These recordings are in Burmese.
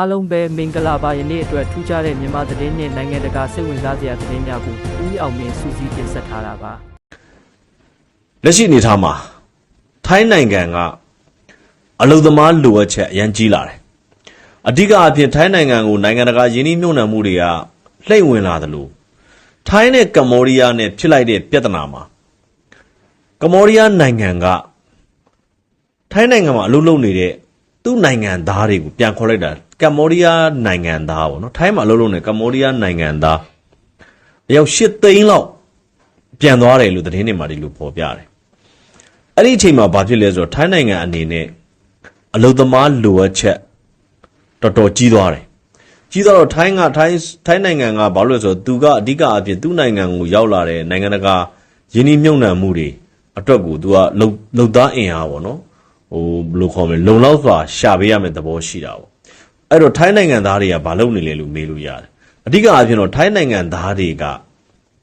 အားလုံးပဲမင်္ဂလာပါယနေ့အတွက်ထူးခြားတဲ့မြန်မာသတင်းနဲ့နိုင်ငံတကာစိတ်ဝင်စားစရာသတင်းများကိုဦးအောင်မင်းစူးစီးတင်ဆက်ထားတာပါလက်ရှိအနေအထားမှာထိုင်းနိုင်ငံကအလုံသမားလိုအပ်ချက်အရန်ကြီးလာတယ်အဓိကအဖြစ်ထိုင်းနိုင်ငံကိုနိုင်ငံတကာယင်းနှိမ့်မြုံနှံမှုတွေကလှိမ့်ဝင်လာသလိုထိုင်းနဲ့ကမ္ဘောဒီးယားနဲ့ဖြစ်လိုက်တဲ့ပြဿနာမှာကမ္ဘောဒီးယားနိုင်ငံကထိုင်းနိုင်ငံမှာအလုပ်လုပ်နေတဲ့ သူ့နိုင်ငံသားတွေကိုပြန်ခေါ်လိုက်တာကမ္ဘောဒီးယားနိုင်ငံသားပေါ့နော်ထိုင်းမှာအလုပ်လုပ်နေကမ္ဘောဒီးယားနိုင်ငံသားအယောက်၈သိန်းလောက်ပြန်သွားတယ်လို့သတင်းတွေမှာဒီလိုဖော်ပြတယ်အဲ့ဒီအချိန်မှာဘာဖြစ်လဲဆိုတော့ထိုင်းနိုင်ငံအနေနဲ့အလုသမားလိုအပ်ချက်တော်တော်ကြီးသွားတယ်ကြီးသွားတော့ထိုင်းကထိုင်းထိုင်းနိုင်ငံကဘာလို့လဲဆိုတော့သူကအဓိကအဖြစ်သူ့နိုင်ငံကိုရောက်လာတဲ့နိုင်ငံတကာယင်းနှိမ့်မြုံနှံမှုတွေအတွက်ကိုသူကလုံလုံသားအင်အားပေါ့နော် ဟိုဘယ်လိုခေါ်မလဲလုံလောက်စွာရှာပေးရမယ့်သဘောရှိတာပေါ့အဲ့တော့ထိုင်းနိုင်ငံသားတွေကဘာလုပ်နေလဲလို့မေးလို့ရတယ်အဓိကအဖြစ်တော့ထိုင်းနိုင်ငံသားတွေက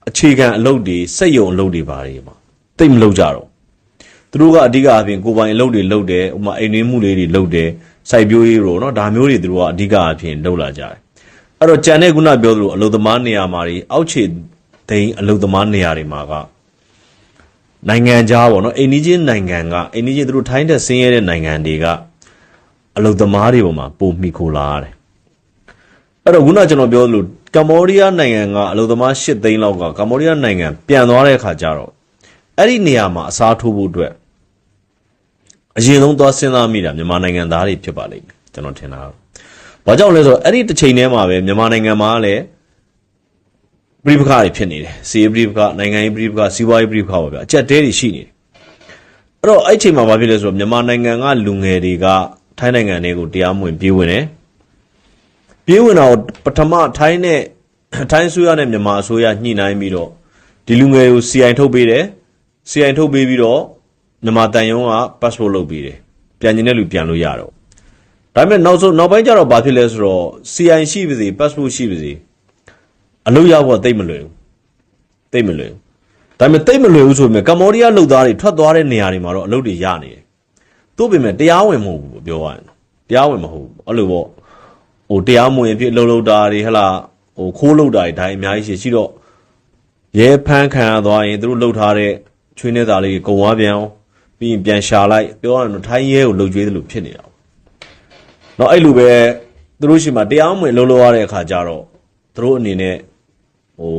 အခြေခံအလုပ်တွေစက်ရုံအလုပ်တွေဘာတွေမှာတိတ်မလုပ်ကြတော့သူတို့ကအဓိကအပြင်ကိုယ်ပိုင်အလုပ်တွေလုပ်တယ်ဥပမာအိမ်တွင်းမှုလေးတွေလုပ်တယ်စိုက်ပျိုးရေးရောနော်ဒါမျိုးတွေသူတို့ကအဓိကအပြင်လုပ်လာကြတယ်အဲ့တော့ကြံတဲ့ခုနပြောသလိုအလုပ်သမားနေရာမှာတွေအောက်ခြေသိန်းအလုပ်သမားနေရာတွေမှာက နိုင်ငံခြားပေါ့နော်အိန္ဒိချင်းနိုင်ငံကအိန္ဒိချင်းသူတို့ထိုင်းတဲ့ဆင်းရဲတဲ့နိုင်ငံတွေကအလုပ်သမားတွေပေါ်မှာပုံမိခိုလာရတယ်အဲ့တော့ခုနကျွန်တော်ပြောသလိုကမ္ဘောဒီးယားနိုင်ငံကအလုပ်သမား၈သိန်းလောက်ကကမ္ဘောဒီးယားနိုင်ငံပြန်သွားတဲ့အခါကျတော့အဲ့ဒီနေရာမှာအစားထိုးဖို့အတွက်အရင်ဆုံးသွားစဉ်းစားမိတာမြန်မာနိုင်ငံသားတွေဖြစ်ပါလိမ့်မယ်ကျွန်တော်ထင်တာတော့ဘာကြောင့်လဲဆိုတော့အဲ့ဒီတစ်ချိန်တည်းမှာပဲမြန်မာနိုင်ငံမှာလည်း ပြည်ပခါတွေဖြစ်နေတယ်စီးပြည်ပခနိုင်ငံရေးပြည်ပခစီးပွားရေးပြည်ပခပါဗျာအကြက်တဲတွေရှိနေတယ်အဲ့တော့အဲ့ဒီချိန်မှာဘာဖြစ်လဲဆိုတော့မြန်မာနိုင်ငံကလူငယ်တွေကထိုင်းနိုင်ငံတွေကိုတရားမဝင်ပြေးဝင်တယ်ပြေးဝင်တာကိုပထမထိုင်းနဲ့ထိုင်းအစိုးရနဲ့မြန်မာအစိုးရညှိနှိုင်းပြီးတော့ဒီလူငယ်ကို CI ထုတ်ပေးတယ် CI ထုတ်ပေးပြီးတော့မြန်မာတန်ယုံက passport လုပ်ပေးတယ်ပြန်ကျင်တဲ့လူပြန်လို့ရတော့ဒါပေမဲ့နောက်ဆုံးနောက်ပိုင်းကျတော့ဘာဖြစ်လဲဆိုတော့ CI ရှိပါစေ passport ရှိပါစေ အလုပ်ရဖို့တိတ်မလွယ်ဘူးတိတ်မလွယ်ဘူးဒါပေမဲ့တိတ်မလွယ်ဘူးဆိုပေမဲ့ကမ္ဘောဒီးယားလုပ်သားတွေထွက်သွားတဲ့နေရာတွေမှာတော့အလုပ်တွေရနေတယ်သို့ပေမဲ့တရားဝင်မဟုတ်ဘူးပြောရရင်တရားဝင်မဟုတ်ဘူးအဲ့လိုပေါ့ဟိုတရားမဝင်ဖြစ်အလုပ်လုပ်တာတွေဟလာဟိုခိုးလုပ်တာတွေဒါအများကြီးရှိရှိတော့ရဲဖမ်းခံရသွားရင်သူတို့လှုပ်ထားတဲ့ချွေးနေသားလေးကိုကုံဝါပြန်အောင်ပြီးရင်ပြန်ရှာလိုက်ပြောရရင်တော့ထိုင်းရဲကိုလှုပ်ကြွေးသလိုဖြစ်နေတာပေါ့။တော့အဲ့လိုပဲသူတို့ရှိမှတရားမဝင်လှုပ်လို့ရတဲ့အခါကျတော့သူတို့အနေနဲ့ ဟို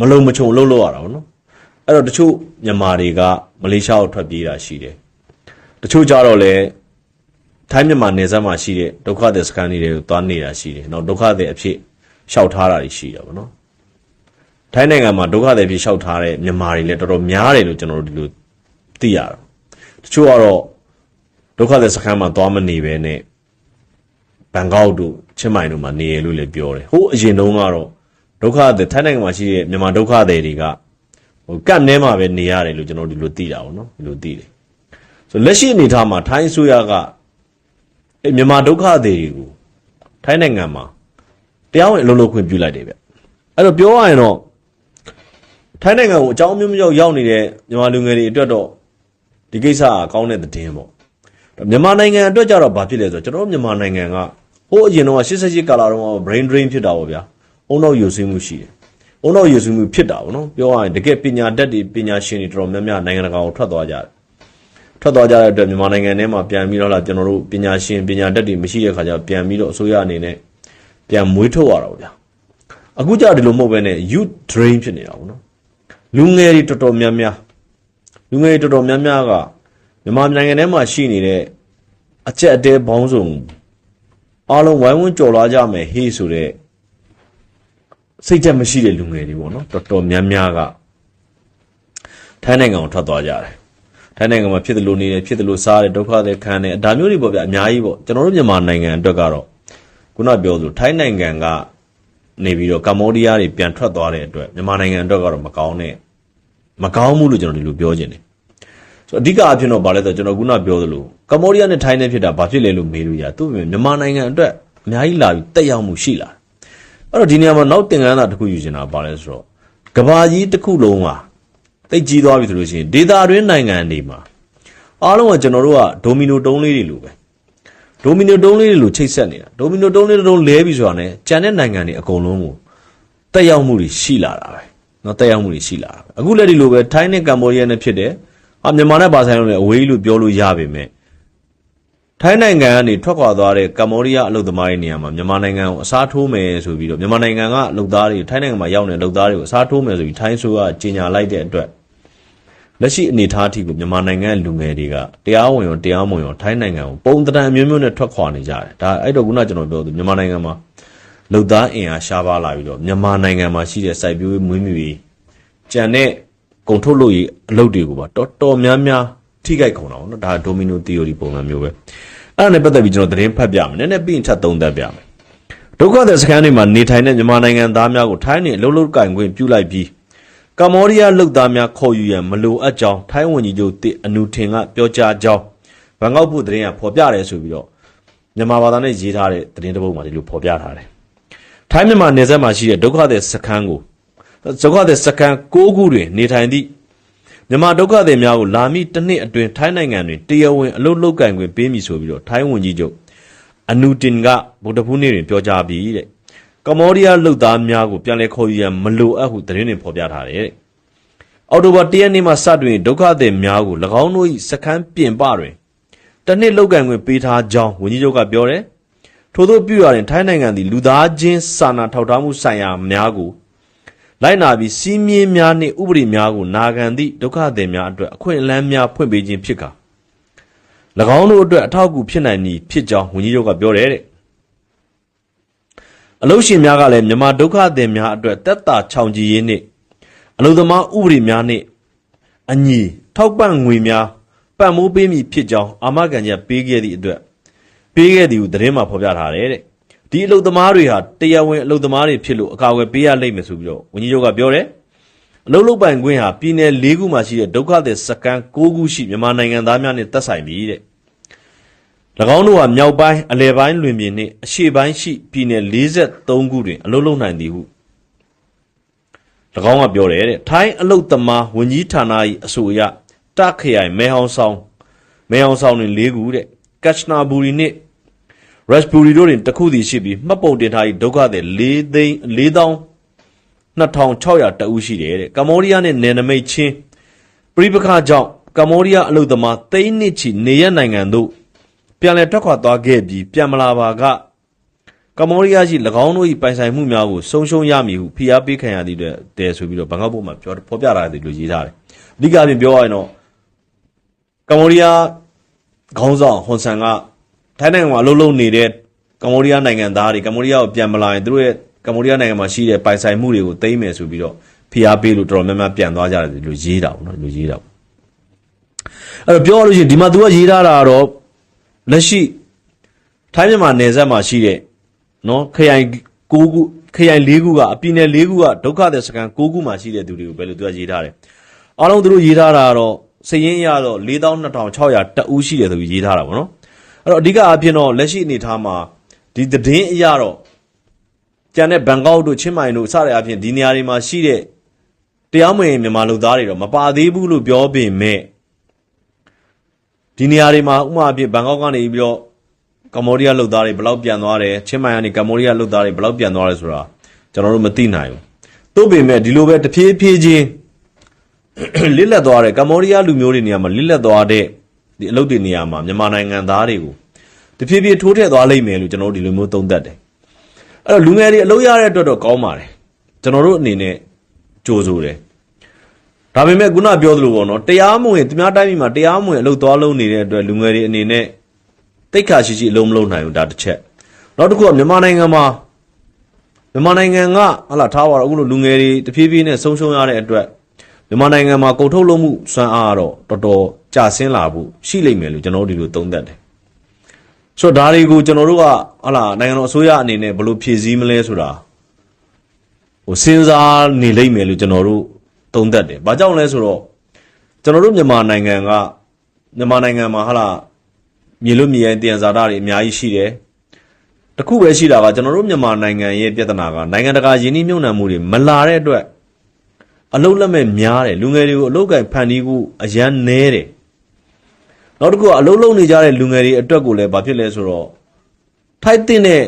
မလုံမချုံလှုပ်လို့ရတာပေါ့နော်။အဲ့တော့တချို့မြန်မာတွေကမလေးရှားကိုထွက်ပြေးတာရှိတယ်။တချို့ကြတော့လေထိုင်းမြန်မာနယ်စပ်မှာရှိတဲ့ဒုက္ခသည်စခန်းတွေကိုသွားနေတာရှိတယ်။နောက်ဒုက္ခသည်အဖြစ်ရှောက်ထားတာတွေရှိတယ်ပေါ့နော်။ထိုင်းနိုင်ငံမှာဒုက္ခသည်ဖြစ်လျှောက်ထားတဲ့မြန်မာတွေလည်းတော်တော်များတယ်လို့ကျွန်တော်တို့ဒီလိုသိရတာတချို့ကတော့ဒုက္ခသည်စခန်းမှာသွားမနေပဲနဲ့ဘန်ကောက်တို့ချင်းမိုင်တို့မှာနေရလို့လည်းပြောတယ်ဟိုးအရင်တုန်းကတော့ ဒုက္ခသည်ထိုင်းနိုင်ငံမှာရှိတဲ့မြန်မာဒုက္ခသည်တွေကဟိုကတ်ထဲမှာပဲနေရတယ်လို့ကျွန်တော်ဒီလိုသိတာပေါ့နော်ဒီလိုသိတယ်ဆိုလက်ရှိအနေအထားမှာထိုင်းအစိုးရကအဲမြန်မာဒုက္ခသည်တွေကိုထိုင်းနိုင်ငံမှာတရားဝင်အလုပ်လုပ်ခွင့်ပြုလိုက်တယ်ဗျအဲ့တော့ပြောရရင်တော့ထိုင်းနိုင်ငံကိုအကြောင်းမျိုးမျိုးရောက်နေတဲ့မြန်မာလူငယ်တွေအတွက်တော့ဒီကိစ္စကကောင်းတဲ့သတင်းပေါ့မြန်မာနိုင်ငံအတွက်ကြတော့ဘာဖြစ်လဲဆိုတော့ကျွန်တော်တို့မြန်မာနိုင်ငံကဟိုးအရင်တော့88ကာလာတော့ brain drain ဖြစ်တာပေါ့ဗျာ အုံတော့ယူဆင်းမှုရှိတယ်အုံတော့ယူဆင်းမှုဖြစ်တာပေါ့နော်ပြောရရင်တကယ်ပညာတတ်တွေပညာရှင်တွေတော်တော်များများနိုင်ငံတကာကိုထွက်သွားကြတယ်ထွက်သွားကြတဲ့အတွက်မြန်မာနိုင်ငံထဲမှာပြန်ပြီးတော့လာကျွန်တော်တို့ပညာရှင်ပညာတတ်တွေမရှိတဲ့ခါကျတော့ပြန်ပြီးတော့အစိုးရအနေနဲ့ပြန်မွေးထုတ်ရတာပေါ့ဗျာအခုကြဒီလိုမဟုတ်ဘဲနဲ့ youth drain ဖြစ်နေတာပေါ့နော်လူငယ်တွေတော်တော်များများလူငယ်တွေတော်တော်များများကမြန်မာနိုင်ငံထဲမှာရှိနေတဲ့အကြက်အတဲဘောင်းစုံအားလုံးဝိုင်းဝန်းကြော်လာကြမယ်ဟေးဆိုတဲ့ စိတ်ချက်မရှိတဲ့လူငယ်တွေပေါ့နော်တော်တော်များများကထိုင်းနိုင်ငံကိုထွက်သွားကြတယ်ထိုင်းနိုင်ငံမှာဖြစ်တယ်လို့နေတယ်ဖြစ်တယ်လို့စားတယ်ဒုက္ခတွေခံတယ်ဒါမျိုးတွေပေါ့ဗျအများကြီးပေါ့ကျွန်တော်တို့မြန်မာနိုင်ငံအတွက်ကတော့ခုနပြောသလိုထိုင်းနိုင်ငံကနေပြီးတော့ကမ္ဘောဒီးယားတွေပြန်ထွက်သွားတဲ့အတွက်မြန်မာနိုင်ငံအတွက်ကတော့မကောင်းတဲ့မကောင်းဘူးလို့ကျွန်တော်ဒီလိုပြောချင်တယ်ဆိုတော့အဓိကအဖြစ်တော့ဗာလဲဆိုတော့ကျွန်တော်ခုနပြောသလိုကမ္ဘောဒီးယားနဲ့ထိုင်းနဲ့ဖြစ်တာဘာဖြစ်လဲလို့မေးလို့ရသူ့ပြင်မြန်မာနိုင်ငံအတွက်အများကြီးလာပြီးတက်ရောက်မှုရှိလာတယ် အဲ့တော့ဒီနေရာမှာနောက်သင်ခန်းစာတစ်ခုယူချင်တာဗာလဲဆိုတော့ကဘာကြီးတစ်ခုလုံးဟာတိတ်ကြီးသွားပြီဆိုလို့ရှိရင်ဒေတာတွင်းနိုင်ငံတွေမှာအားလုံးကကျွန်တော်တို့ကဒိုမီနိုတုံးလေးတွေလိုပဲ ဒိုမီနိုတုံးလေးတွေလိုချိတ်ဆက်နေတာဒိုမီနိုတုံးလေးတစ်တုံးလဲပြီဆိုတာ ਨੇ ကြံတဲ့နိုင်ငံတွေအကုန်လုံးကိုတက်ရောက်မှုတွေရှိလာတာပဲเนาะတက်ရောက်မှုတွေရှိလာတာပဲအခုလည်းဒီလိုပဲထိုင်းနဲ့ကမ္ဘောဒီးယားနဲ့ဖြစ်တယ်ဟာမြန်မာနဲ့ပါဆိုင်လို့လည်းအဝေးကြီးလို့ပြောလို့ရပါပဲ ထိုင်းနိုင်ငံကနေထွက်ခွာသွားတဲ့ကမ္ဘောဒီးယားအလုပ်သမားတွေနေရာမှာမြန်မာနိုင်ငံကိုအစားထိုးမယ်ဆိုပြီးတော့မြန်မာနိုင်ငံကအလုပ်သားတွေထိုင်းနိုင်ငံမှာရောက်နေတဲ့လုပ်သားတွေကိုအစားထိုးမယ်ဆိုပြီးထိုင်းဆိုကကြေညာလိုက်တဲ့အတွက်လက်ရှိအနေအထားအထိကိုမြန်မာနိုင်ငံရဲ့လူငယ်တွေကတရားဝင်ရောတရားမဝင်ရောထိုင်းနိုင်ငံကိုပုံတံအမျိုးမျိုးနဲ့ထွက်ခွာနေကြတယ်ဒါအဲ့တော့ခုနကျွန်တော်ပြောသူမြန်မာနိုင်ငံမှာလူသားအင်အားရှားပါလာပြီးတော့မြန်မာနိုင်ငံမှာရှိတဲ့စိုက်ပျိုးရေးမွေးမြူရေးကြံတဲ့ကုန်ထုတ်လုပ်ရေးအလုပ်တွေကိုပါတော်တော်များများ ထိခိုက်ကုန်တာပေါ့နော်ဒါဒိုမီနိုသီယိုရီပုံစံမျိုးပဲအဲ့ဒါနဲ့ပတ်သက်ပြီးကျွန်တော်သတင်းဖတ်ပြမယ်နည်းနည်းပြီးရင်ထပ်သုံးသပ်ပြမယ်ဒုက္ခသည်စခန်းတွေမှာနေထိုင်တဲ့မြန်မာနိုင်ငံသားများကိုထိုင်းနေအလုပ်လုပ်ကင်ခွင့်ပြုလိုက်ပြီးကမ္ဘောဒီးယားလုပ်သားများခေါ်ယူရန်မလိုအပ်ကြောင်းထိုင်းဝန်ကြီးချုပ်တစ်အနုထင်ကပြောကြားကြောင်းဘန်ကောက်ပို့သတင်းကဖော်ပြတယ်ဆိုပြီးတော့မြန်မာဘာသာနဲ့ရေးထားတဲ့သတင်းတစ်ပုဒ်မှာဒီလိုဖော်ပြထားတယ်။ထိုင်းမြန်မာနယ်စပ်မှာရှိတဲ့ဒုက္ခသည်စခန်းကိုဒုက္ခသည်စခန်း၉ခုတွင်နေထိုင်သည့် မြန်မာဒုက္ခသည်များကိုလာမည့်တစ်နှစ်အတွင်းထိုင်းနိုင်ငံတွင်တရားဝင်အလုပ်လုပ်ကင်ခွင့်ပေးမည်ဆိုပြီးတော့ထိုင်းဝန်ကြီးချုပ်အနုတင်ကဗုဒ္ဓဖူးနေ့တွင်ပြောကြားပြီးတဲ့ကမ္ဘောဒီးယားလုပ်သားများကိုပြန်လည်ခေါ်ယူရန်မလိုအပ်ဟုသတင်းတွေဖော်ပြထားတယ်တဲ့။အောက်တိုဘာ၁ရက်နေ့မှစတွင်ဒုက္ခသည်များကို၎င်းတို့၏စခန်းပြင်ပတွင်တစ်နှစ်လောက်ကန်ခွင့်ပေးထားကြောင်းဝန်ကြီးချုပ်ကပြောတယ်။ထို့သောပြုရရင်ထိုင်းနိုင်ငံသည်လူသားချင်းစာနာထောက်ထားမှုဆိုင်ရာများကို လိုက်နာပြီးစီးမြင်းများနှင့်ဥပဒေများကိုနာခံသည့်ဒုက္ခသည်များအတွက်အခွင့်အလမ်းများဖွင့်ပေးခြင်းဖြစ်ကာ၎င်းတို့အတွက်အထောက်အကူဖြစ်နိုင်မည်ဖြစ်ကြောင်းဝန်ကြီးချုပ်ကပြောတယ်တဲ့။အလုရှင်များကလည်းမြန်မာဒုက္ခသည်များအတွက်တက်တာချောင်ကြည်ရေးနှင့်အလုသမားဥပဒေများနှင့်အညီထောက်ပံ့ငွေများပံ့မိုးပေးမည်ဖြစ်ကြောင်းအာမခံချက်ပေးခဲ့သည့်အတွက်ပေးခဲ့သည်ဟုသတင်းမှာဖော်ပြထားတယ်တဲ့ ဒီအလုသမားတွေဟာတရားဝင်အလုသမားတွေဖြစ်လို့အကာအကွယ်ပေးရလိမ့်မယ်ဆိုပြီးတော့ဝန်ကြီးချုပ်ကပြောတယ်အလုလုတ်ပိုင်ခွင့်ဟာပြည်내၄ခုမှာရှိတဲ့ဒုက္ခသည်စခန်း၉ခုရှိမြန်မာနိုင်ငံသားများနဲ့သက်ဆိုင်ပြီတဲ့၎င်းတို့ဟာမြောက်ပိုင်းအလယ်ပိုင်းလွင်ပြင်နှင့်အရှေ့ပိုင်းရှိပြည်နယ်43ခုတွင်အလုပ်လုပ်နိုင်သည်ဟု၎င်းကပြောတယ်တဲ့ထိုင်းအလုပ်သမားဝန်ကြီးဌာန၏အဆိုအရတခရိုင်မဲဟောင်းဆောင်မဲဟောင်းဆောင်တွင်၄ခုတဲ့ကက်ချနာဘူရီနှင့် ရက်ဘူရီတို့တွင်တစ်ခုစီရှိပြီးမှတ်ပုံတင်ထား၏ဒုက္ခသည်၄သိန်း၄တောင်း2600တဦးရှိတယ်တဲ့ကမ္ဘောဒီးယားနဲ့နယ်နိမိတ်ချင်းပြိပခါကြောင့်ကမ္ဘောဒီးယားအလုပ်သမားသိန်းနစ်ချီနေရနိုင်ငံတို့ပြန်လည်ထွက်ခွာသွားခဲ့ပြီးပြန်မလာပါကကမ္ဘောဒီးယားရှိ၎င်းတို့၏ပိုင်ဆိုင်မှုများကိုဆုံးရှုံးရမည်ဟုဖိအားပေးခံရသည့်အတွက်တဲဆိုပြီးတော့ဘန်ကောက်ပို့မှာပြောဖော်ပြထားတယ်လို့ရေးထားတယ်။အဓိကအပြင်ပြောရရင်တော့ကမ္ဘောဒီးယားခေါင်းဆောင်ဟွန်ဆန်က ထိုင်းနိုင်ငံမှာအလုပ်လုပ်နေတဲ့ကမ္ဘောဒီးယားနိုင်ငံသားတွေကမ္ဘောဒီးယားကိုပြန်မလာရင်သူတို့ရဲ့ကမ္ဘောဒီးယားနိုင်ငံမှာရှိတဲ့ပိုင်ဆိုင်မှုတွေကိုသိမ်းမယ်ဆိုပြီးတော့ဖိအားပေးလို့တော်တော်များများပြန်သွားကြတယ်လို့ရေးတာပေါ့နော်လို့ရေးတာပေါ့အဲ့တော့ပြောရလို့ရှိရင်ဒီမှာ तू ကရေးထားတာကတော့လက်ရှိထိုင်းမြန်မာနယ်စပ်မှာရှိတဲ့နော်ခရိုင်6ခုခရိုင်4ခုကအပြည်နယ်4ခုကဒုက္ခသည်စခန်း6ခုမှာရှိတဲ့သူတွေကိုပဲလို့သူကရေးထားတယ်အားလုံးသူတို့ရေးထားတာကတော့စည်ရင်းရတော့42,600တဦးရှိတယ်ဆိုပြီးရေးထားတာပေါ့နော် အဲ့တော့အဓိကအဖြစ်တော့လက်ရှိအနေအထားမှာဒီသတင်းအရတော့ကျန်တဲ့ဘန်ကောက်တို့ချင်းမိုင်တို့စတဲ့အဖြစ်ဒီနေရာတွေမှာရှိတဲ့တရားမဝင်မြန်မာလူသားတွေတော့မပါသေးဘူးလို့ပြောပေမဲ့ဒီနေရာတွေမှာဥပမာအဖြစ်ဘန်ကောက်ကနေပြီးတော့ကမ္ဘောဒီးယားလုပ်သားတွေဘယ်လောက်ပြန်သွားတယ်ချင်းမိုင်ကနေကမ္ဘောဒီးယားလုပ်သားတွေဘယ်လောက်ပြန်သွားတယ်ဆိုတာကျွန်တော်တို့မသိနိုင်ဘူးသို့ပေမဲ့ဒီလိုပဲတဖြည်းဖြည်းချင်းလစ်လက်သွားတဲ့ကမ္ဘောဒီးယားလူမျိုးတွေနေရာမှာလစ်လက်သွားတဲ့ ဒီအလုပ်တွေနေရာမှာမြန်မာနိုင်ငံသားတွေကိုတဖြည်းဖြည်းထိုးထည့်သွားလိမ့်မယ်လို့ကျွန်တော်တို့ဒီလိုမျိုးသုံးသပ်တယ်အဲ့တော့လူငယ်တွေအလုပ်ရတဲ့အတွက်တော့ကောင်းပါတယ်ကျွန်တော်တို့အနေနဲ့ကြိုးဆိုတယ်ဒါပေမဲ့ခုနပြောသလိုပေါ့နော်တရားမဝင်သူများတိုင်းပြည်မှာတရားမဝင်အလုပ်သွားလုပ်နေတဲ့အတွက်လူငယ်တွေအနေနဲ့တိတ်ခါရှိရှိအလုံးမလုံးနိုင်ဘူးဒါတစ်ချက်နောက်တစ်ခုကမြန်မာနိုင်ငံမှာမြန်မာနိုင်ငံကဟလာထားပါတော့အခုလိုလူငယ်တွေတဖြည်းဖြည်းနဲ့ဆုံးရှုံးရတဲ့အတွက် မြန်မာနိုင်ငံမှာကုန်ထုတ်လုပ်မှုစွမ်းအားကတော့တော်တော်ကျဆင်းလာဖို့ရှိလိမ့်မယ်လို့ကျွန်တော်တို့ဒီလိုသုံးသပ်တယ်ဆိုတော့ဒါတွေကိုကျွန်တော်တို့ကဟလာနိုင်ငံတော်အစိုးရအနေနဲ့ဘယ်လိုဖြည့်ဆည်းမလဲဆိုတာဟိုစဉ်းစားနေလိမ့်မယ်လို့ကျွန်တော်တို့သုံးသပ်တယ်။ဘာကြောင့်လဲဆိုတော့ကျွန်တော်တို့မြန်မာနိုင်ငံကမြန်မာနိုင်ငံမှာဟာလာမြေလို့မြေရိုင်းတည်ရန်ဇာတာတွေအများကြီးရှိတယ်။တစ်ခုပဲရှိတာကကျွန်တော်တို့မြန်မာနိုင်ငံရဲ့ပြဿနာကနိုင်ငံတကာယင်းနှိမ့်မြုံနှံမှုတွေမလာတဲ့အတွက် အလုတ်လက်မဲ့များတယ်လူငယ်တွေကိုအလုတ်ကင်ဖန်တီးဖို့အရန်နဲတယ်။နောက်တစ်ခုကအလုံးလုံးနေကြတဲ့လူငယ်တွေအတွက်ကိုလည်းဘာဖြစ်လဲဆိုတော့ထိုက်တဲ့နဲ့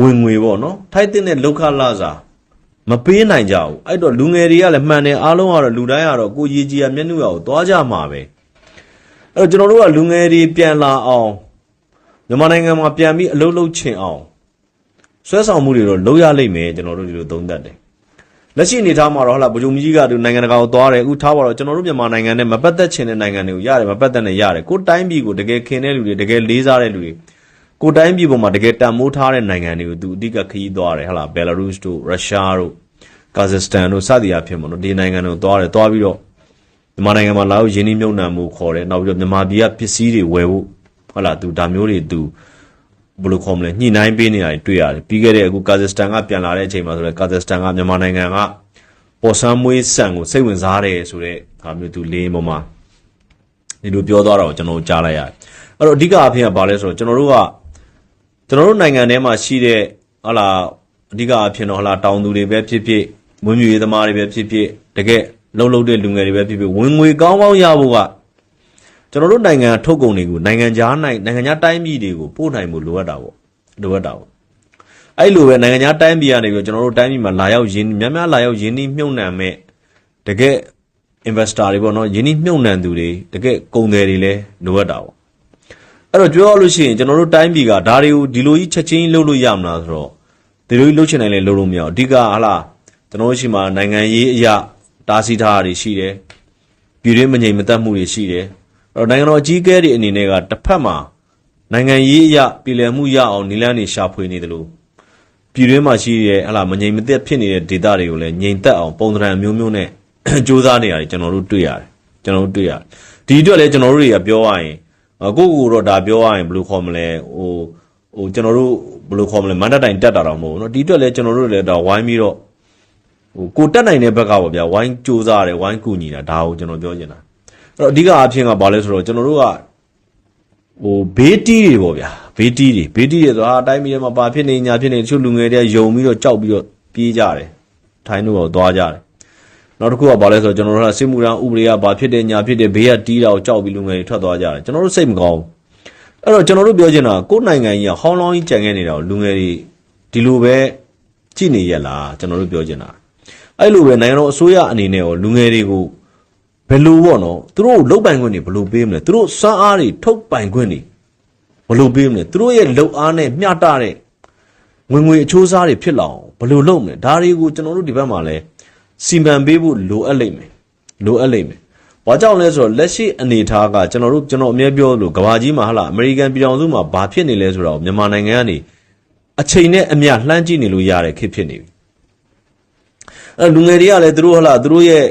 ဝင်ငွေပေါ့နော်ထိုက်တဲ့နဲ့လောက်ခလာစာမပေးနိုင်ကြဘူးအဲ့တော့လူငယ်တွေကလည်းမှန်တယ်အားလုံးကတော့လူတိုင်းကတော့ကိုကြီးကြီးရမျက်နှာကိုသွားကြမှာပဲအဲ့တော့ကျွန်တော်တို့ကလူငယ်တွေပြန်လာအောင်မြန်မာနိုင်ငံမှာပြန်ပြီးအလုံးလုံးချင်အောင်ဆွဲဆောင်မှုတွေတော့လုပ်ရလိမ့်မယ်ကျွန်တော်တို့ဒီလိုသုံးသပ်တယ် လက်ရှိအနေထားမှာတော့ဟလာဗကြုံကြီးကသူနိုင်ငံတကာကိုသွားတယ်အခုထားပါတော့ကျွန်တော်တို့မြန်မာနိုင်ငံနဲ့မပတ်သက်ချင်တဲ့နိုင်ငံတွေကိုရတယ်မပတ်သက်နဲ့ရတယ်ကိုယ်တိုင်းပြည်ကိုတကယ်ခင်တဲ့လူတွေတကယ်လေးစားတဲ့လူတွေကိုယ်တိုင်းပြည်ပေါ်မှာတကယ်တန်မိုးထားတဲ့နိုင်ငံတွေကိုသူအဓိကခရီးသွားတယ်ဟလာဘယ်လာရုစ်တို့ရုရှားတို့ကာဇက်စတန်တို့စသည်အဖြစ်ပေါ့နော်ဒီနိုင်ငံတွေကိုသွားတယ်သွားပြီးတော့မြန်မာနိုင်ငံမှာလာလို့ယင်းနှိမ့်မြုံနှံမှုခေါ်တယ်နောက်ပြီးတော့မြန်မာပြည်ကပစ္စည်းတွေဝယ်ဖို့ဟုတ်လားသူဒါမျိုးတွေသူ ဘယ်လိုခေါ်မလဲညှိနှိုင်းပေးနေတာတွေတွေ့ရတယ်ပြီးခဲ့တဲ့အခုကာဇက်စတန်ကပြန်လာတဲ့အချိန်မှာဆိုတော့ကာဇက်စတန်ကမြန်မာနိုင်ငံကပေါ်ဆန်းမွေးဆန်ကိုစိတ်ဝင်စားတယ်ဆိုတော့ဒါမျိုးသူလေးပေါ်မှာဒီလိုပြောသွားတာကိုကျွန်တော်တို့ကြားလိုက်ရတယ်အဲ့တော့အဓိကအဖြစ်ကဘာလဲဆိုတော့ကျွန်တော်တို့ကကျွန်တော်တို့နိုင်ငံထဲမှာရှိတဲ့ဟလာအဓိကအဖြစ်တော့ဟလာတောင်သူတွေပဲဖြစ်ဖြစ်မွေးမြူရေးသမားတွေပဲဖြစ်ဖြစ်တကယ်လှုပ်လှုပ်တဲ့လူငယ်တွေပဲဖြစ်ဖြစ်ဝင်ငွေကောင်းကောင်းရဖို့က ကျွန်တော်တို့နိုင်ငံထုတ်ကုန်တွေကိုနိုင်ငံခြားနိုင်နိုင်ငံခြားတိုင်းပြည်တွေကိုပို့နိုင်မှုလိုအပ်တာပေါ့လိုအပ်တာပေါ့အဲ့လိုပဲနိုင်ငံခြားတိုင်းပြည်ကနေပြီးတော့ကျွန်တော်တို့တိုင်းပြည်မှာလာရောက်ရင်းများများလာရောက်ရင်းနှီးမြှုပ်နှံမဲ့တကယ် investor တွေပေါ့နော်ရင်းနှီးမြှုပ်နှံသူတွေတကယ်ကုန်သည်တွေလည်းလိုအပ်တာပေါ့အဲ့တော့ပြောရလို့ရှိရင်ကျွန်တော်တို့တိုင်းပြည်ကဒါတွေကိုဒီလိုကြီးချက်ချင်းလုပ်လို့ရမလားဆိုတော့ဒီလိုကြီးလုပ်ချင်တယ်လည်းလုပ်လို့မရအောင်အဓိကဟာလားကျွန်တော်တို့ရှိမှာနိုင်ငံရေးအရာတားဆီးထားတာတွေရှိတယ်ပြည်တွင်းမငြိမ်မသက်မှုတွေရှိတယ်အဲ့ တော့နိုင်ငံတော်အကြီးအကဲတွေအနေနဲ့ကတစ်ဖက်မှာနိုင်ငံရေးအရပြည်လည်မှုရအောင်နီလန်းနေရှာဖွေနေတယ်လို့ပြည်တွင်းမှာရှိတဲ့ဟလာမငြိမ်မသက်ဖြစ်နေတဲ့ဒေသတွေကိုလည်းငြိမ်သက်အောင်ပုံသဏ္ဍာန်မျိုးမျိုးနဲ့ စူးစမ်းနေရတယ်ကျွန်တော်တို့တွေ့ရတယ်ကျွန်တော်တို့တွေ့ရတယ်ဒီအတွက်လည်းကျွန်တော်တို့တွေကပြောရရင်အကိုကိုတော့ဒါပြောရရင်ဘယ်လိုခေါ်မလဲဟိုဟိုကျွန်တော်တို့ဘယ်လိုခေါ်မလဲမန္တတိုင်တက်တာတော့မဟုတ်ဘူးเนาะဒီအတွက်လည်းကျွန်တော်တို့လည်းဒါဝိုင်းပြီးတော့ဟိုကိုတက်နိုင်တဲ့ဘက်ကပေါ့ဗျာဝိုင်းစူးစမ်းရတယ်ဝိုင်းကူညီတာဒါကိုကျွန်တော်ပြောချင်တာ အဲ့ တော့အဓိကအဖြစ်ကဘာလဲဆိုတော့ကျွန်တော်တို့ကဟိုဘေးတီးတွေပေါ့ဗျာဘေးတီးတွေဘေးတီးတွေဆိုတာအတိုင်းပြည်ထဲမှာပါဖြစ်နေညာဖြစ်နေတချို့လူငယ်တွေကယုံပြီးတော့ကြောက်ပြီးတော့ပြေးကြတယ်ထိုင်းတို့တော့သွားကြတယ်နောက်တစ်ခုကဘာလဲဆိုတော့ကျွန်တော်တို့ကစစ်မှုရန်ဥပဒေကဘာဖြစ်တယ်ညာဖြစ်တယ်ဘေးကတီးတာကိုကြောက်ပြီးလူငယ်တွေထွက်သွားကြတယ်ကျွန်တော်တို့စိတ်မကောင်းဘူးအဲ့တော့ကျွန်တော်တို့ပြောချင်တာကိုယ်နိုင်ငံကြီးကဟောင်းလောင်းကြီးကြံခဲ့နေတာကိုလူငယ်တွေဒီလိုပဲကြည့်နေရလားကျွန်တော်တို့ပြောချင်တာအဲ့လိုပဲနိုင်ငံတော်အစိုးရအနေနဲ့ရောလူငယ်တွေကို ဘယ်လိုပေါ့နော်သူတို့လုတ်ပိုင်ခွင့်တွေဘယ်လိုပေးမလဲသူတို့စွမ်းအားတွေထုတ်ပိုင်ခွင့်တွေဘယ်လိုပေးမလဲသူတို့ရဲ့လုတ်အားနဲ့မျှတတဲ့ဝင်ငွေအချိုးစားတွေဖြစ်လာအောင်ဘယ်လိုလုပ်မလဲဒါတွေကိုကျွန်တော်တို့ဒီဘက်မှာလဲစီမံပေးဖို့လိုအပ်လိမ့်မယ်လိုအပ်လိမ့်မယ်ဘာကြောင့်လဲဆိုတော့လက်ရှိအနေအထားကကျွန်တော်တို့ကျွန်တော်အမြဲပြောလို့ကဘာကြီးမှာဟလာအမေရိကန်ပြည်ထောင်စုမှာဘာဖြစ်နေလဲဆိုတော့မြန်မာနိုင်ငံကနေအချိန်နဲ့အမျှလှမ်းကြည့်နေလို့ရတဲ့ခေတ်ဖြစ်နေပြီအဲ့လူငယ်တွေကလည်းသူတို့ဟလာသူတို့ရဲ့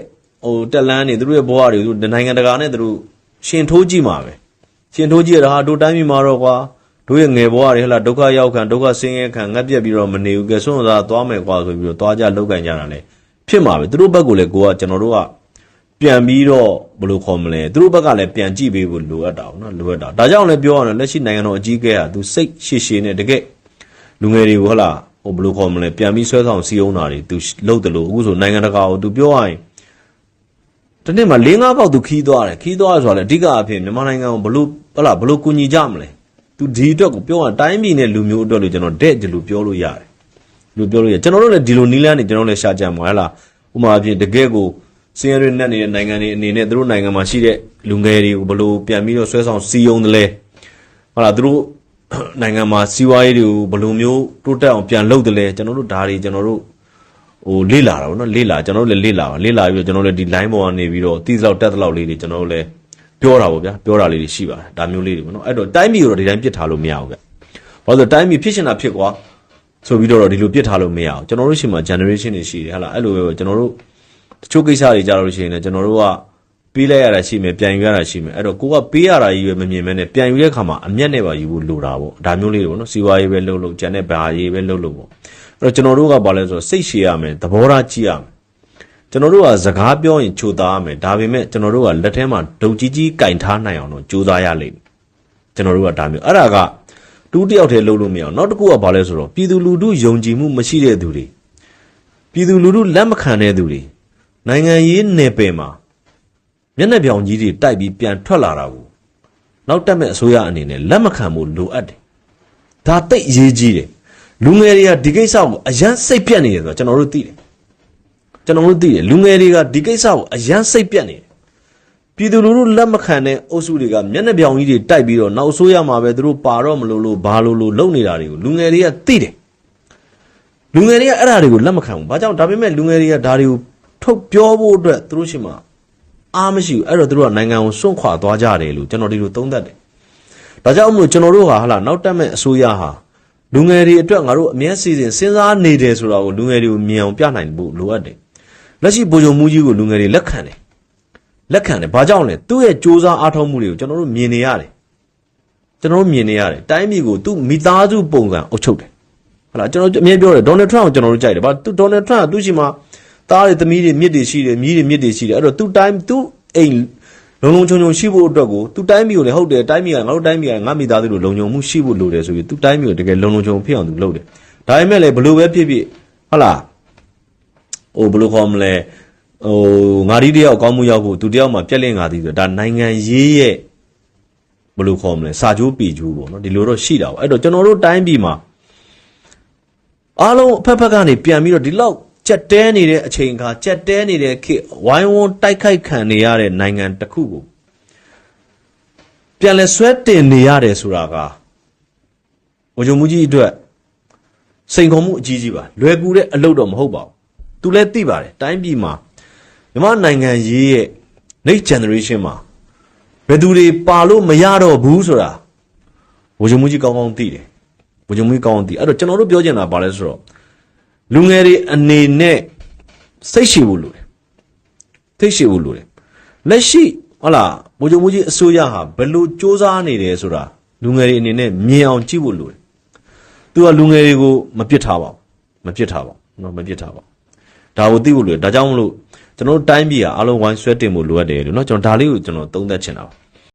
ဟိုတက်လန်းနေသူတို့ရဲ့ဘဝတွေသူတို့နိုင်ငံတကာနဲ့သူတို့ရှင်ထိုးကြည့်မှာပဲရှင်ထိုးကြည့်ရတာဟာတို့တိုင်းပြည်မှာတော့ကွာတို့ရဲ့ငယ်ဘဝတွေဟလာဒုက္ခရောက်ခံဒုက္ခဆင်းရဲခံငတ်ပြက်ပြီးတော့မနေဘူးကဲဆုံးသာသွားမယ်ကွာဆိုပြီးတော့သွားကြလောက်ကန်ကြတာလေဖြစ်မှာပဲသူတို့ဘက်ကလည်းကိုကကျွန်တော်တို့ကပြန်ပြီးတော့ဘယ်လိုခေါ်မလဲသူတို့ဘက်ကလည်းပြန်ကြည့်ပေးဖို့လိုအပ်တာပေါ့နော်လိုအပ်တာဒါကြောင့်လည်းပြောရရင်လက်ရှိနိုင်ငံတော်အကြီးအကဲဟာသူစိတ်ရှည်ရှည်နဲ့တကယ်လူငယ်တွေကိုဟလာဟိုဘယ်လိုခေါ်မလဲပြန်ပြီးဆွဲဆောင်စီးအောင်တာတွေသူလုပ်တယ်လို့အခုဆိုနိုင်ငံတကာကိုသူပြောရရင် တနေ့မှာ၄၅ပေါက်သူခီးသွားတယ်ခီးသွားရဆိုတာလေအဓိကအဖြစ်မြန်မာနိုင်ငံကိုဘလို့ဟလာဘလို့ကူညီကြမလဲသူဒီအတွက်ကိုပြောရတိုင်းပြည်နဲ့လူမျိုးအတွက်လို့ကျွန်တော်တဲ့ဒီလိုပြောလို့ရတယ်ဒီလိုပြောလို့ရကျွန်တော်တို့လည်းဒီလိုနီးလန်းနေကျွန်တော်တို့လည်းရှာကြမှာဟလာဥပမာအဖြစ်တကယ်ကိုစင်ရရနဲ့နေတဲ့နိုင်ငံတွေအနေနဲ့သူတို့နိုင်ငံမှာရှိတဲ့လူငယ်တွေကိုဘလို့ပြန်ပြီးတော့ဆွဲဆောင်စီးအောင်တယ်လဲဟုတ်လားသူတို့နိုင်ငံမှာစီးပွားရေးတွေကိုဘယ်လိုမျိုးတိုးတက်အောင်ပြန်လုပ်တယ်လဲကျွန်တော်တို့ဒါတွေကျွန်တော်တို့ ဟိုလေ့လာတာပေါ့နော်လေ့လာကျွန်တော်တို့လည်းလေ့လာပါလေ့လာပြီးတော့ကျွန်တော်တို့လည်းဒီ line ပေါ်ကနေပြီးတော့တီးစလောက်တက်စလောက်လေးတွေကျွန်တော်တို့လည်းပြောတာပေါ့ဗျာပြောတာလေးတွေရှိပါတယ်ဒါမျိုးလေးတွေပေါ့နော်အဲ့တော့တိုင်းပြည်ကိုတော့ဒီတိုင်းပြစ်ထားလို့မရဘူးဗျဘာလို့လဲဆိုတော့တိုင်းပြည်ဖြစ်ချင်တာဖြစ်ကွာဆိုပြီးတော့ဒီလိုပြစ်ထားလို့မရအောင်ကျွန်တော်တို့ရှိမှာ generation တွေရှိတယ်ဟာလားအဲ့လိုပဲကျွန်တော်တို့တချို့ကိစ္စတွေကြားလို့ရှိရင်လည်းကျွန်တော်တို့ကပေးလိုက်ရတာရှိမယ်ပြန်ယူရတာရှိမယ်အဲ့တော့ကိုကပေးရတာကြီးပဲမမြင်မဲနဲ့ပြန်ယူတဲ့ခါမှာအမျက်နဲ့ပါယူဖို့လိုတာပေါ့ဒါမျိုးလေးတွေပေါ့နော်စီဝါရေးပဲလုပ်လို့ကြံတဲ့ဘာရေးပဲလုပ်လို့ပေါ့အဲ့ တော့ကျွန်တော်တို့ကဘာလဲဆိုတော့စိတ်ရှည်ရမယ်သဘောထားကြည့်ရမယ်ကျွန်တော်တို့ကစကားပြောရင်ချိုသားရမယ်ဒါပေမဲ့ကျွန်တော်တို့ကလက်ထဲမှာဒုံကြီးကြီးကင်ထားနိုင်အောင်တော့ကြိုးစားရလိမ့်မယ်ကျွန်တော်တို့ကဒါမျိုးအဲ့ဒါကတူးတယောက်တည်းလုပ်လို့မရအောင်နောက်တစ်ခုကဘာလဲဆိုတော့ပြည်သူလူထုယုံကြည်မှုမရှိတဲ့သူတွေပြည်သူလူထုလက်မခံတဲ့သူတွေနိုင်ငံရေးနယ်ပယ်မှာမျက်နှာပြောင်ကြီးတွေတိုက်ပြီးပြန်ထွက်လာတာကိုနောက်တက်မဲ့အစိုးရအနေနဲ့လက်မခံဖို့လိုအပ်တယ်ဒါတိတ်အရေးကြီးတယ် လူငယ်တွေကဒီကိစ္စကိုအယမ်းစိတ်ပြတ်နေတယ်ဆိုတော့ကျွန်တော်တို့သိတယ်ကျွန်တော်တို့သိတယ်လူငယ်တွေကဒီကိစ္စကိုအယမ်းစိတ်ပြတ်နေတယ်ပြည်သူလူထုလက်မခံတဲ့အုပ်စုတွေကမျက်နှာပြောင်ကြီးတွေတိုက်ပြီးတော့နောက်အစိုးရမှာပဲသူတို့ပါတော့မလို့လို့ဘာလို့လို့လုပ်နေတာတွေကိုလူငယ်တွေကသိတယ်လူငယ်တွေကအဲ့ဓာတွေကိုလက်မခံဘူး။ဘာကြောင့်ဒါပေမဲ့လူငယ်တွေကဒါတွေကိုထုတ်ပြောဖို့အတွက်သူတို့ရှိမှအားမရှိဘူး။အဲ့တော့သူတို့ကနိုင်ငံကိုစွန့်ခွာသွားကြတယ်လို့ကျွန်တော်ဒီလိုသုံးသပ်တယ်။ဒါကြောင့်မလို့ကျွန်တော်တို့ဟာဟာလာနောက်တက်မဲ့အစိုးရဟာ လူငယ်တွေအတွက်ငါတို့အမြဲစီစဉ်စဉ်းစားနေတယ်ဆိုတာကိုလူငယ်တွေကိုမြင်အောင်ပြနိုင်ဖို့လိုအပ်တယ်။လက်ရှိဗိုလ်ချုပ်မှုကြီးကိုလူငယ်တွေလက်ခံတယ်။လက်ခံတယ်။ဘာကြောင့်လဲ။သူ့ရဲ့စ조사အားထုတ်မှုတွေကိုကျွန်တော်တို့မြင်နေရတယ်။ကျွန်တော်တို့မြင်နေရတယ်။တိုင်းပြည်ကိုသူ့မိသားစုပုံစံအုပ်ချုပ်တယ်။ဟုတ်လားကျွန်တော်အမြဲပြောတယ်ဒေါ်နယ်ထရန့်ကိုကျွန်တော်တို့ကြိုက်တယ်ဗာသူဒေါ်နယ်ထရန့်ကသူ့ရှိမှာသားတွေသမီးတွေမြစ်တွေရှိတယ်မြီးတွေမြစ်တွေရှိတယ်အဲ့တော့သူ့တိုင်းသူ့အိမ် လုံလုံခြုံခြုံရှိဖို့အတွက်ကိုသူ့တိုင်းမျိုးလည်းဟုတ်တယ်တိုင်းမျိုးကငါတို့တိုင်းမျိုးကငါမိသားစုလိုလုံခြုံမှုရှိဖို့လိုတယ်ဆိုပြီးသူ့တိုင်းမျိုးတကယ်လုံလုံခြုံဖြစ်အောင်သူလုပ်တယ်ဒါပေမဲ့လည်းဘလို့ပဲဖြစ်ဖြစ်ဟုတ်လားဟိုဘလို့ခေါ်မလဲဟိုငါဒီတယောက်ကောင်းမှုရောက်ဖို့သူတယောက်မှပြက်လင့်ငါသည်ဆိုဒါနိုင်ငံရေးရဲ့ဘလို့ခေါ်မလဲစာချိုးပေချိုးပေါ့နော်ဒီလိုတော့ရှိတာပေါ့အဲ့တော့ကျွန်တော်တို့တိုင်းပြည်မှာအားလုံးအဖက်ဖက်ကနေပြန်ပြီးတော့ဒီလောက် ကြက်တဲနေတဲ့အချိန်အခါကြက်တဲနေတဲ့ခေတ်ဝိုင်းဝန်းတိုက်ခိုက်ခံနေရတဲ့နိုင်ငံတစ်ခုကိုပြန်လဲဆွဲတင်နေရတယ်ဆိုတာကဝကြုံမှုကြီးအတွက်စိန်ခေါ်မှုအကြီးကြီးပါလွယ်ကူတဲ့အလုပ်တော့မဟုတ်ပါဘူးသူလည်းသိပါတယ်တိုင်းပြည်မှာမြန်မာနိုင်ငံရေးရဲ့ next generation မှာဘယ်သူတွေပါလို့မရတော့ဘူးဆိုတာဝကြုံမှုကြီးကောင်းကောင်းသိတယ်ဘုံကြုံမှုကောင်းအောင်တည်အဲ့တော့ကျွန်တော်တို့ပြောချင်တာဘာလဲဆိုတော့ လူငယ်တွေအနေနဲ့စိတ်ရှိဖို့လိုတယ်စိတ်ရှိဖို့လိုတယ်လက်ရှိဟုတ်လားဘိုးချုပ်ဘိုးကြီးအစိုးရဟာဘယ်လိုစ조사နေတယ်ဆိုတာလူငယ်တွေအနေနဲ့မြင်အောင်ကြည့်ဖို့လိုတယ်သူကလူငယ်တွေကိုမပစ်ထားပါဘူးမပစ်ထားပါဘူးနော်မပစ်ထားပါဘူးဒါကိုသိဖို့လိုတယ်ဒါကြောင့်မလို့ကျွန်တော်တို့တိုင်းပြည်ကအလုံးဝိုင်းဆွဲတင်ဖို့လိုအပ်တယ်လို့နော်ကျွန်တော်ဒါလေးကိုကျွန်တော်သုံးသပ်ချင်တာပါ